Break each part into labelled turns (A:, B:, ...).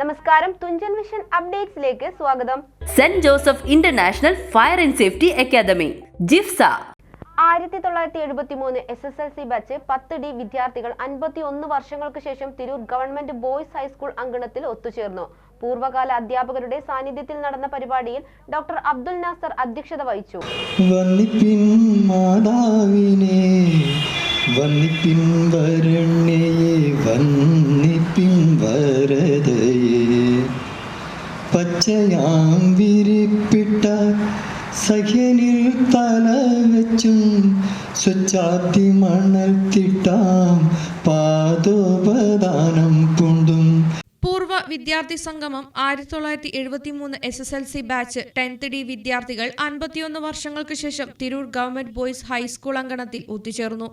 A: നമസ്കാരം തുഞ്ചൻ മിഷൻ അപ്ഡേറ്റ്സിലേക്ക് സ്വാഗതം.
B: Saint Joseph international fire and safety academy JIFSA.
A: ആയിരത്തി തൊള്ളായിരത്തി എഴുപത്തി മൂന്ന് S S L C batch പത്ത് ഡി വിദ്യാർത്ഥികൾ അൻപത്തി ഒന്ന് വർഷങ്ങൾക്ക് ശേഷം തിരൂർ ഗവൺമെന്റ് ബോയ്സ് ഹൈസ്കൂൾ അങ്കണത്തിൽ ഒത്തുചേർന്നു. പൂർവകാല അധ്യാപകരുടെ സാന്നിധ്യത്തിൽ നടന്ന പരിപാടിയിൽ ഡോക്ടർ അബ്ദുൽ നാസർ അധ്യക്ഷത വഹിച്ചു.
C: വന്നിപ്പിൻ വരണ്യേ വന്നിപ്പിൻ വരതേ പച്ചയാം വിരിപ്പിട്ട സഖ്യനിൽ തല വെച്ചും സ്വച്ഛാത്തി മണൽ തിട്ടാം പാദോപദാനം കൊണ്ടും
D: പൂർവ വിദ്യാർത്ഥി സംഗമം ആയിരത്തി തൊള്ളായിരത്തി എഴുപത്തി മൂന്ന് S S L C batch tenth D വിദ്യാർത്ഥികൾ അൻപത്തിയൊന്ന് വർഷങ്ങൾക്ക് ശേഷം തിരൂർ ഗവൺമെന്റ് ബോയ്സ് ഹൈസ്കൂൾ അങ്കണത്തിൽ ഒത്തുചേർന്നു.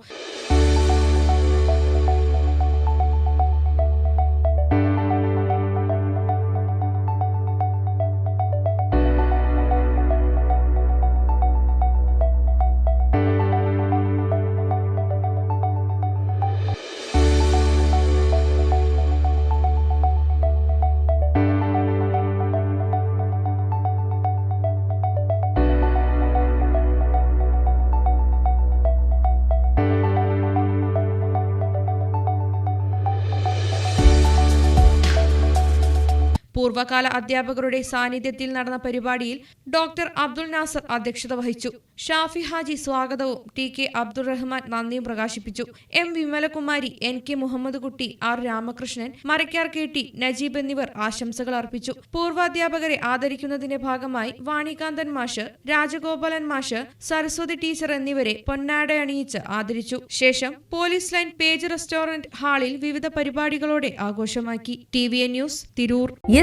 D: പൂർവകാല അധ്യാപകരുടെ സാന്നിധ്യത്തിൽ നടന്ന പരിപാടിയിൽ ഡോക്ടർ അബ്ദുൽ നാസർ അധ്യക്ഷത വഹിച്ചു. ഷാഫി ഹാജി സ്വാഗതവും ടി കെ അബ്ദുൾ റഹ്മാൻ നന്ദിയും പ്രകാശിപ്പിച്ചു. M Vimalakumari N K Muhammad Kutty R Ramakrishnan Marakkar K T Najeeb എന്നിവർ ആശംസകൾ അർപ്പിച്ചു. പൂർവാധ്യാപകരെ ആദരിക്കുന്നതിന്റെ ഭാഗമായി വാണികാന്തൻ മാഷ് രാജഗോപാലൻ മാഷ് സരസ്വതി ടീച്ചർ എന്നിവരെ പൊന്നാട അണിയിച്ച് ആദരിച്ചു. ശേഷം പോലീസ് ലൈൻ പേജ് റെസ്റ്റോറന്റ് ഹാളിൽ വിവിധ പരിപാടികളോടെ ആഘോഷമാക്കി. T V A news Tirur.